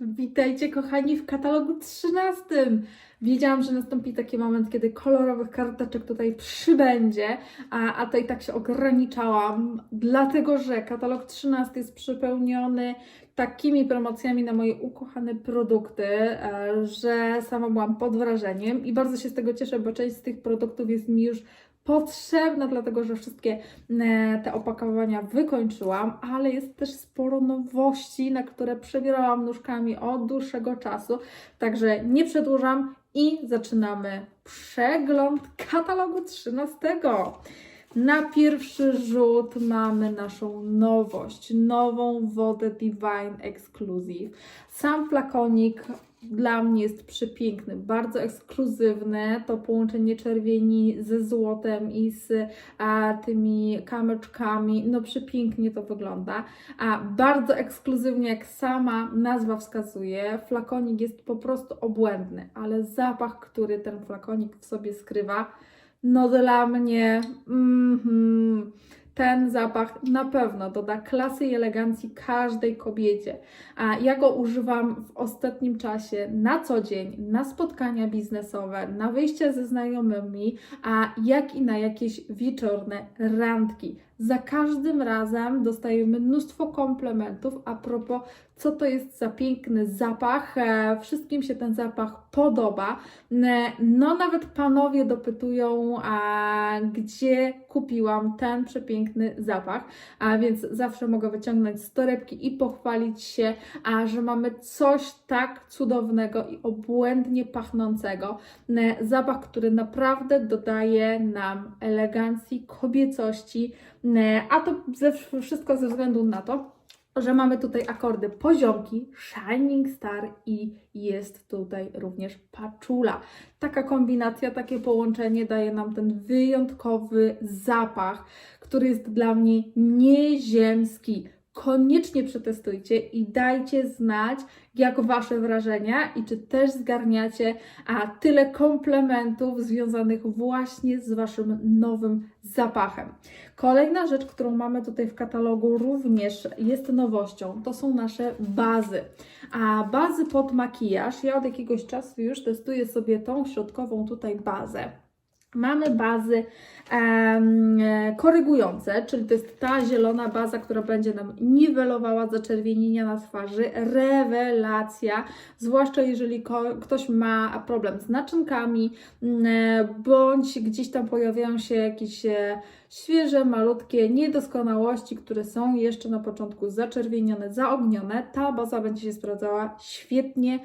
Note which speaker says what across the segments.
Speaker 1: Witajcie kochani w katalogu 13. Wiedziałam, że nastąpi taki moment, kiedy kolorowych karteczek tutaj przybędzie, a, a to i tak się ograniczałam, dlatego że katalog 13 jest przepełniony takimi promocjami na moje ukochane produkty, e, że sama byłam pod wrażeniem i bardzo się z tego cieszę, bo część z tych produktów jest mi już potrzebna, dlatego że wszystkie e, te opakowania wykończyłam, ale jest też sporo nowości, na które przebierałam nóżkami od dłuższego czasu. Także nie przedłużam i zaczynamy przegląd katalogu 13. Na pierwszy rzut mamy naszą nowość, nową wodę Divine Exclusive. Sam flakonik dla mnie jest przepiękny, bardzo ekskluzywny. To połączenie czerwieni ze złotem i z a, tymi kamyczkami, no przepięknie to wygląda. A bardzo ekskluzywnie, jak sama nazwa wskazuje, flakonik jest po prostu obłędny, ale zapach, który ten flakonik w sobie skrywa, no dla mnie mhm, ten zapach na pewno doda klasy i elegancji każdej kobiecie. A ja go używam w ostatnim czasie na co dzień, na spotkania biznesowe, na wyjścia ze znajomymi, a jak i na jakieś wieczorne randki. Za każdym razem dostajemy mnóstwo komplementów a propos, co to jest za piękny zapach. E, wszystkim się ten zapach podoba. E, No, nawet panowie dopytują, a gdzie kupiłam ten przepiękny zapach. A więc zawsze mogę wyciągnąć z torebki i pochwalić się, a że mamy coś tak cudownego i obłędnie pachnącego. E, Zapach, który naprawdę dodaje nam elegancji, kobiecości, a to ze, wszystko ze względu na to, że mamy tutaj akordy poziomki, Shining Star i jest tutaj również paczula. Taka kombinacja, takie połączenie daje nam ten wyjątkowy zapach, który jest dla mnie nieziemski. Koniecznie przetestujcie i dajcie znać, jak Wasze wrażenia i czy też zgarniacie a tyle komplementów związanych właśnie z Waszym nowym zapachem. Kolejna rzecz, którą mamy tutaj w katalogu, również jest nowością, to są nasze bazy. A bazy pod makijaż, ja od jakiegoś czasu już testuję sobie tą środkową tutaj bazę. Mamy bazy e, korygujące, czyli to jest ta zielona baza, która będzie nam niwelowała zaczerwienienia na twarzy. Rewelacja, zwłaszcza jeżeli ktoś ma problem z naczynkami, e, bądź gdzieś tam pojawiają się jakieś e, świeże, malutkie niedoskonałości, które są jeszcze na początku zaczerwienione, zaognione. Ta baza będzie się sprawdzała świetnie.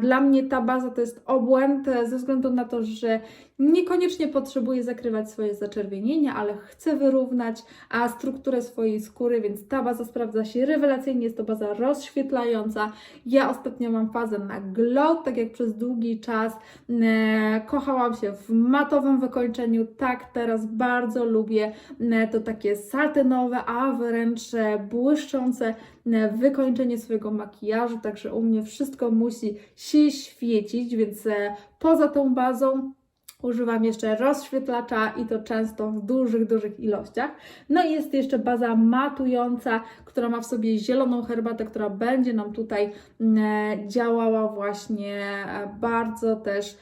Speaker 1: Dla mnie ta baza to jest obłęd e, ze względu na to, że niekoniecznie potrzebuję zakrywać swoje zaczerwienienia, ale chcę wyrównać a strukturę swojej skóry, więc ta baza sprawdza się rewelacyjnie. Jest to baza rozświetlająca. Ja ostatnio mam fazę na glow, tak jak przez długi czas e, kochałam się w matowym wykończeniu. Tak, teraz bardzo lubię e, to takie satynowe, a wręcz e, błyszczące e, wykończenie swojego makijażu. Także u mnie wszystko musi się świecić, więc e, poza tą bazą Używam jeszcze rozświetlacza i to często w dużych, dużych ilościach. No i jest jeszcze baza matująca, która ma w sobie zieloną herbatę, która będzie nam tutaj mm, działała właśnie e, bardzo też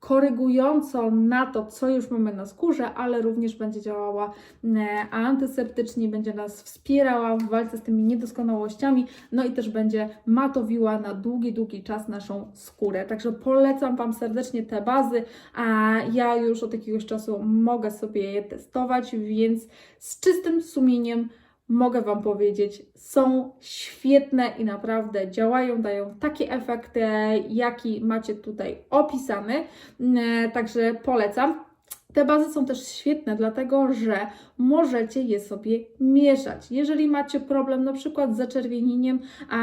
Speaker 1: korygująco na to, co już mamy na skórze, ale również będzie działała mm, antyseptycznie, będzie nas wspierała w walce z tymi niedoskonałościami, no i też będzie matowiła na długi, długi czas naszą skórę. Także polecam Wam serdecznie te bazy, a ja już od jakiegoś czasu mogę sobie je testować, więc z czystym sumieniem mogę Wam powiedzieć, są świetne i naprawdę działają, dają takie efekty, jaki macie tutaj opisany. Mm, Także polecam. Te bazy są też świetne, dlatego że możecie je sobie mieszać. Jeżeli macie problem na przykład z zaczerwienieniem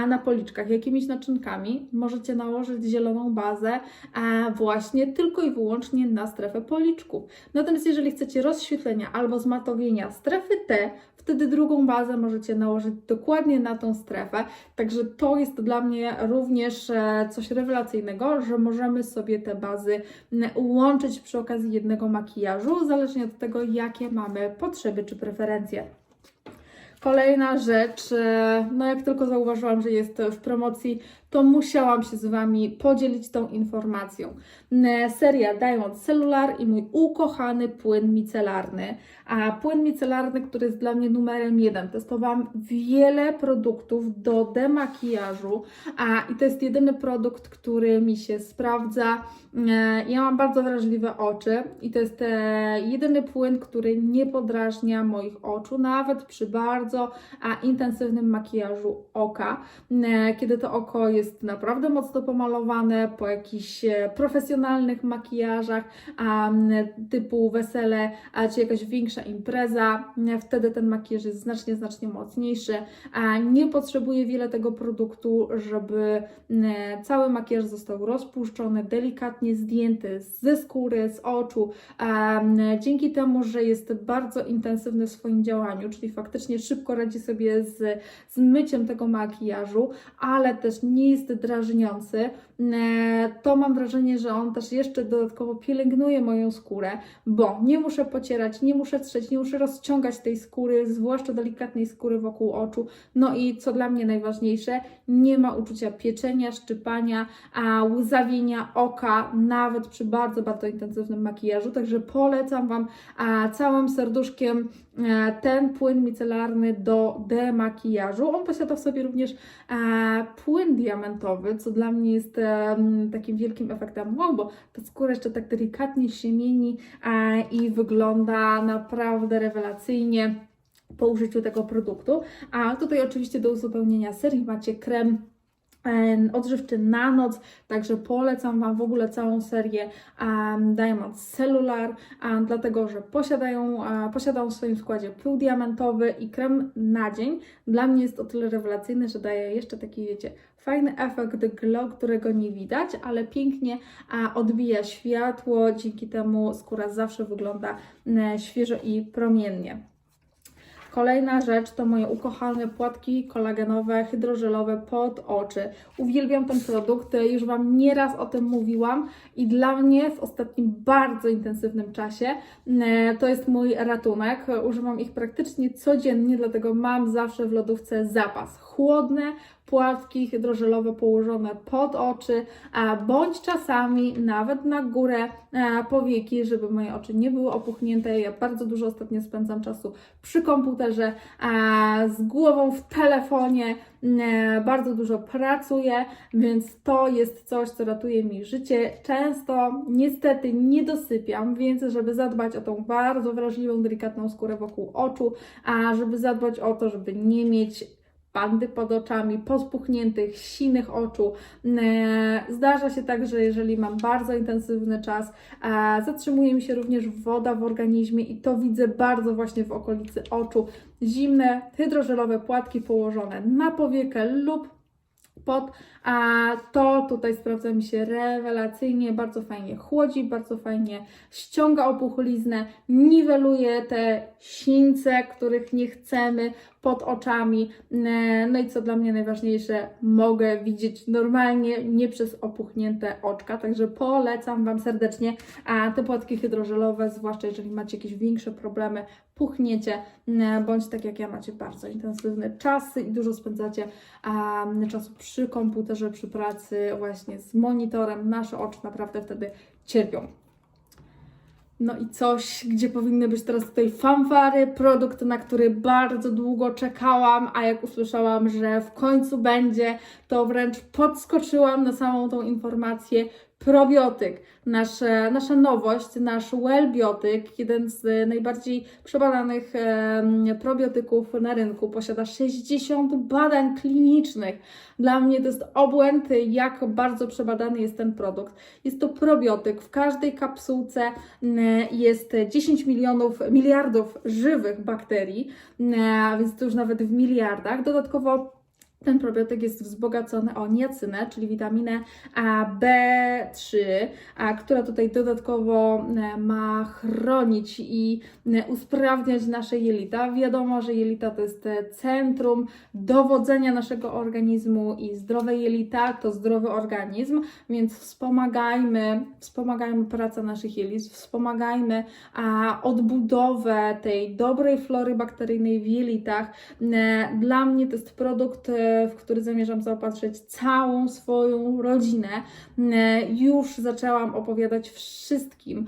Speaker 1: na policzkach, jakimiś naczynkami, możecie nałożyć zieloną bazę właśnie tylko i wyłącznie na strefę policzków. Natomiast jeżeli chcecie rozświetlenia albo zmatowienia strefy T, wtedy drugą bazę możecie nałożyć dokładnie na tą strefę. Także to jest dla mnie również e, coś rewelacyjnego, że możemy sobie te bazy łączyć przy okazji jednego makijażu, zależnie od tego, jakie mamy potrzeby czy preferencje. Kolejna rzecz, e, no jak tylko zauważyłam, że jest w promocji, to musiałam się z Wami podzielić tą informacją. Seria Diamond Cellular i mój ukochany płyn micelarny. A płyn micelarny, który jest dla mnie numerem jeden. Testowałam wiele produktów do demakijażu, a i to jest jedyny produkt, który mi się sprawdza. Ja mam bardzo wrażliwe oczy i to jest e, jedyny płyn, który nie podrażnia moich oczu, nawet przy bardzo a, intensywnym makijażu oka, kiedy to oko jest naprawdę mocno pomalowane po jakichś e, profesjonalnych makijażach, typu wesele, czy jakaś większa impreza, wtedy ten makijaż jest znacznie, znacznie mocniejszy, nie potrzebuje wiele tego produktu, żeby cały makijaż został rozpuszczony, delikatnie zdjęty ze skóry, z oczu, dzięki temu, że jest bardzo intensywny w swoim działaniu, czyli faktycznie szybko radzi sobie z, z myciem tego makijażu, ale też nie jest drażniący, e, to mam wrażenie, że on też jeszcze dodatkowo pielęgnuje moją skórę, bo nie muszę pocierać, nie muszę trzeć, nie muszę rozciągać tej skóry, zwłaszcza delikatnej skóry wokół oczu. No i co dla mnie najważniejsze, nie ma uczucia pieczenia, szczypania, a łzawienia oka, nawet przy bardzo, bardzo intensywnym makijażu. Także polecam Wam a, całym serduszkiem e, ten płyn micelarny do demakijażu. On posiada w sobie również e, płyn co dla mnie jest e, m, takim wielkim efektem wow, bo ta skóra jeszcze tak delikatnie się mieni e, i wygląda naprawdę rewelacyjnie po użyciu tego produktu. A tutaj oczywiście do uzupełnienia serii macie krem em, odżywczy na noc, także polecam Wam w ogóle całą serię um, Diamond Cellular, um, dlatego że posiadają, e, posiadają w swoim składzie pył diamentowy i krem na dzień. Dla mnie jest o tyle rewelacyjny, że daje jeszcze taki, wiecie, fajny efekt glow, którego nie widać, ale pięknie odbija światło, dzięki temu skóra zawsze wygląda e, świeżo i promiennie. Kolejna rzecz to moje ukochane płatki kolagenowe, hydrożelowe pod oczy. Uwielbiam ten produkt, już Wam nieraz o tym mówiłam i dla mnie w ostatnim bardzo intensywnym czasie e, to jest mój ratunek. Używam ich praktycznie codziennie, dlatego mam zawsze w lodówce zapas. Chłodne, płatki hydrożelowe położone pod oczy, bądź czasami nawet na górę e, powieki, żeby moje oczy nie były opuchnięte. Ja bardzo dużo ostatnio spędzam czasu przy komputerze, z głową w telefonie, e, bardzo dużo pracuję, więc to jest coś, co ratuje mi życie. Często niestety nie dosypiam, więc żeby zadbać o tą bardzo wrażliwą, delikatną skórę wokół oczu, a żeby zadbać o to, żeby nie mieć pandy pod oczami, pospuchniętych, sinych oczu. E, Zdarza się tak, że jeżeli mam bardzo intensywny czas, e, zatrzymuje mi się również woda w organizmie i to widzę bardzo właśnie w okolicy oczu. Zimne, hydrożelowe płatki położone na powiekę lub pod, a to tutaj sprawdza mi się rewelacyjnie, bardzo fajnie chłodzi, bardzo fajnie ściąga opuchliznę, niweluje te sińce, których nie chcemy pod oczami. E, No i co dla mnie najważniejsze, mogę widzieć normalnie, nie przez opuchnięte oczka, także polecam Wam serdecznie a te płatki hydrożelowe, zwłaszcza jeżeli macie jakieś większe problemy, puchniecie, e, bądź tak jak ja macie bardzo intensywne czasy i dużo spędzacie a, czasu przy komputerze, przy pracy właśnie z monitorem, nasze oczy naprawdę wtedy cierpią. No i coś, gdzie powinny być teraz tutaj fanfary, produkt, na który bardzo długo czekałam, a jak usłyszałam, że w końcu będzie, to wręcz podskoczyłam na samą tą informację. Probiotyk, nasze, nasza nowość, nasz Wellbiotyk, jeden z najbardziej przebadanych probiotyków na rynku, posiada 60 badań klinicznych. Dla mnie to jest obłęd, jak bardzo przebadany jest ten produkt. Jest to probiotyk, w każdej kapsułce jest 10 milionów, miliardów żywych bakterii, więc to już nawet w miliardach. Dodatkowo Ten probiotyk jest wzbogacony o niacynę, czyli witaminę a, B3, a, która tutaj dodatkowo e, ma chronić i e, usprawniać nasze jelita. Wiadomo, że jelita to jest e, centrum dowodzenia naszego organizmu i zdrowe jelita to zdrowy organizm, więc wspomagajmy, wspomagajmy pracę naszych jelit, wspomagajmy odbudowę tej dobrej flory bakteryjnej w jelitach. Dla mnie to jest produkt, w który zamierzam zaopatrzyć całą swoją rodzinę. E, Już zaczęłam opowiadać wszystkim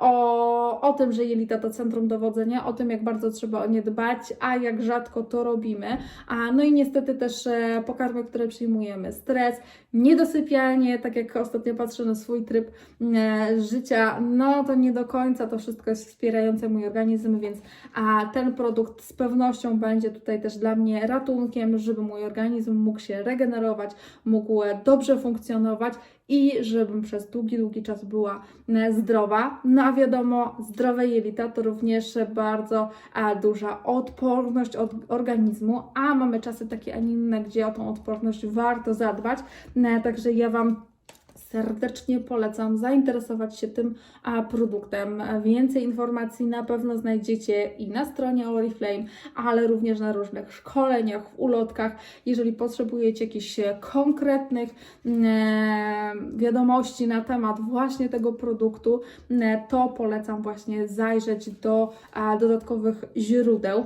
Speaker 1: o, o tym, że jelita to centrum dowodzenia, o tym, jak bardzo trzeba o nie dbać, a jak rzadko to robimy. No i niestety też e, pokarmy, które przyjmujemy, stres, niedosypianie, tak jak ostatnio patrzę na swój tryb e, życia, no to nie do końca to wszystko jest wspierające mój organizm, więc ten produkt z pewnością będzie tutaj też dla mnie ratunkiem, żeby mój organizm mógł się regenerować, mógł e, dobrze funkcjonować i żebym przez długi, długi czas była e, zdrowa. No a wiadomo, zdrowe jelita to również bardzo a, duża odporność od organizmu, a mamy czasy takie, a inne, gdzie o tą odporność warto zadbać. E, Także ja Wam serdecznie polecam zainteresować się tym produktem. Więcej informacji na pewno znajdziecie i na stronie Oriflame, ale również na różnych szkoleniach, w ulotkach. Jeżeli potrzebujecie jakichś konkretnych e, wiadomości na temat właśnie tego produktu, e, to polecam właśnie zajrzeć do dodatkowych źródeł.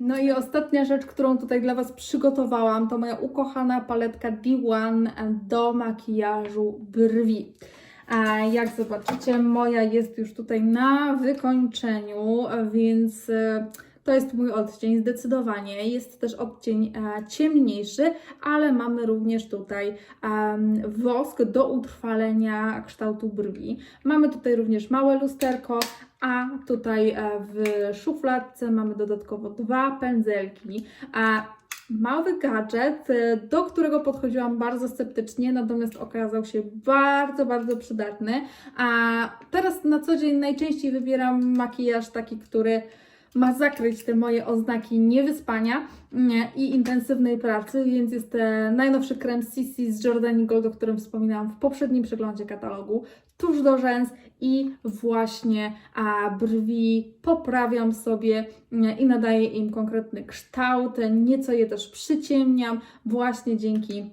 Speaker 1: No i ostatnia rzecz, którą tutaj dla Was przygotowałam, to moja ukochana paletka D1 do makijażu brwi. Jak zobaczycie, moja jest już tutaj na wykończeniu, więc e, to jest mój odcień zdecydowanie. Jest też odcień e, ciemniejszy, ale mamy również tutaj wosk do utrwalenia kształtu brwi. Mamy tutaj również małe lusterko, a tutaj e, w szufladce mamy dodatkowo dwa pędzelki. A mały gadżet, e, do którego podchodziłam bardzo sceptycznie, natomiast okazał się bardzo, bardzo przydatny. A teraz na co dzień najczęściej wybieram makijaż taki, który ma zakryć te moje oznaki niewyspania nie, i intensywnej pracy, więc jest najnowszy krem CC z Jordani Gold, o którym wspominałam w poprzednim przeglądzie katalogu, tuż do rzęs i właśnie a, brwi poprawiam sobie nie, i nadaję im konkretny kształt, nieco je też przyciemniam właśnie dzięki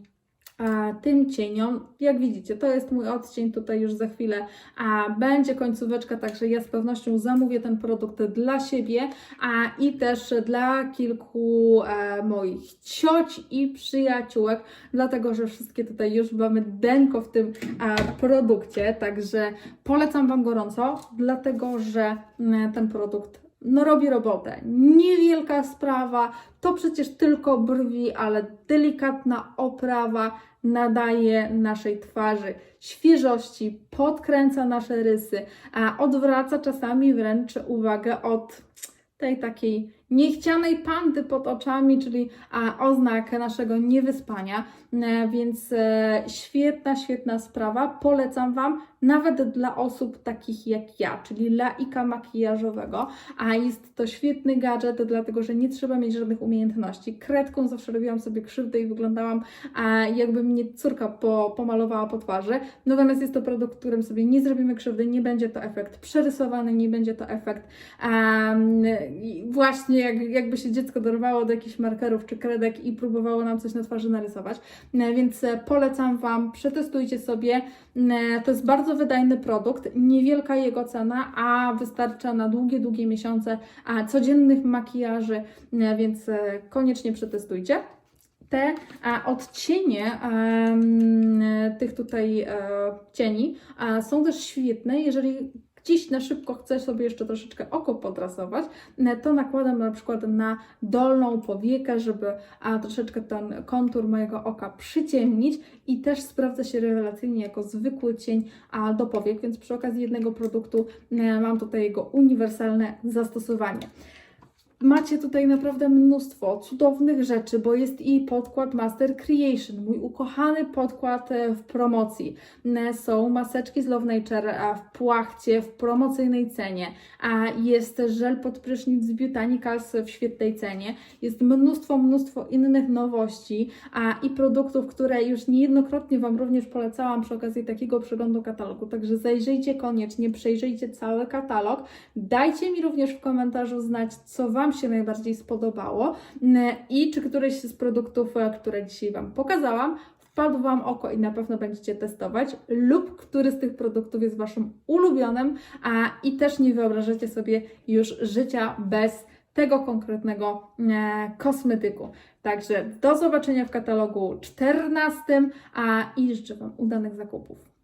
Speaker 1: a, tym cieniom. Jak widzicie, to jest mój odcień, tutaj już za chwilę a, będzie końcóweczka, także ja z pewnością zamówię ten produkt dla siebie a, i też dla kilku e, moich cioć i przyjaciółek, dlatego że wszystkie tutaj już mamy denko w tym e, produkcie, także polecam Wam gorąco, dlatego że mm, ten produkt no robi robotę. Niewielka sprawa, to przecież tylko brwi, ale delikatna oprawa nadaje naszej twarzy świeżości, podkręca nasze rysy, a odwraca czasami wręcz uwagę od tej takiej niechcianej pandy pod oczami, czyli a, oznak naszego niewyspania. E, więc e, świetna, świetna sprawa. Polecam Wam, nawet dla osób takich jak ja, czyli laika makijażowego. A jest to świetny gadżet, dlatego że nie trzeba mieć żadnych umiejętności. Kredką zawsze robiłam sobie krzywdę i wyglądałam, jakby mnie córka po, pomalowała po twarzy. Natomiast jest to produkt, którym sobie nie zrobimy krzywdy, nie będzie to efekt przerysowany, nie będzie to efekt i właśnie jak, jakby się dziecko dorwało do jakichś markerów czy kredek i próbowało nam coś na twarzy narysować. E, Więc e, polecam Wam, przetestujcie sobie. E, To jest bardzo wydajny produkt, niewielka jego cena, a wystarcza na długie, długie miesiące a, codziennych makijaży, e, więc e, koniecznie przetestujcie. Te a, odcienie em, tych tutaj e, cieni a, są też świetne, jeżeli dziś na szybko chcę sobie jeszcze troszeczkę oko podrasować, e, to nakładam na przykład na dolną powiekę, żeby a, troszeczkę ten kontur mojego oka przyciemnić i też sprawdza się rewelacyjnie jako zwykły cień a, do powiek, więc przy okazji jednego produktu e, mam tutaj jego uniwersalne zastosowanie. Macie tutaj naprawdę mnóstwo cudownych rzeczy, bo jest i podkład Master Creation, mój ukochany podkład e, w promocji. Są maseczki z Love Nature w płachcie, w promocyjnej cenie, a jest żel pod prysznic z Botanicals w świetnej cenie. Jest mnóstwo, mnóstwo innych nowości a, i produktów, które już niejednokrotnie Wam również polecałam przy okazji takiego przeglądu katalogu. Także zajrzyjcie koniecznie, przejrzyjcie cały katalog. Dajcie mi również w komentarzu znać, co Wam się najbardziej spodobało i czy któryś z produktów, e, które dzisiaj Wam pokazałam, wpadł Wam oko i na pewno będziecie testować, lub który z tych produktów jest Waszym ulubionym, a i też nie wyobrażacie sobie już życia bez tego konkretnego e, kosmetyku. Także do zobaczenia w katalogu 14, a i życzę Wam udanych zakupów.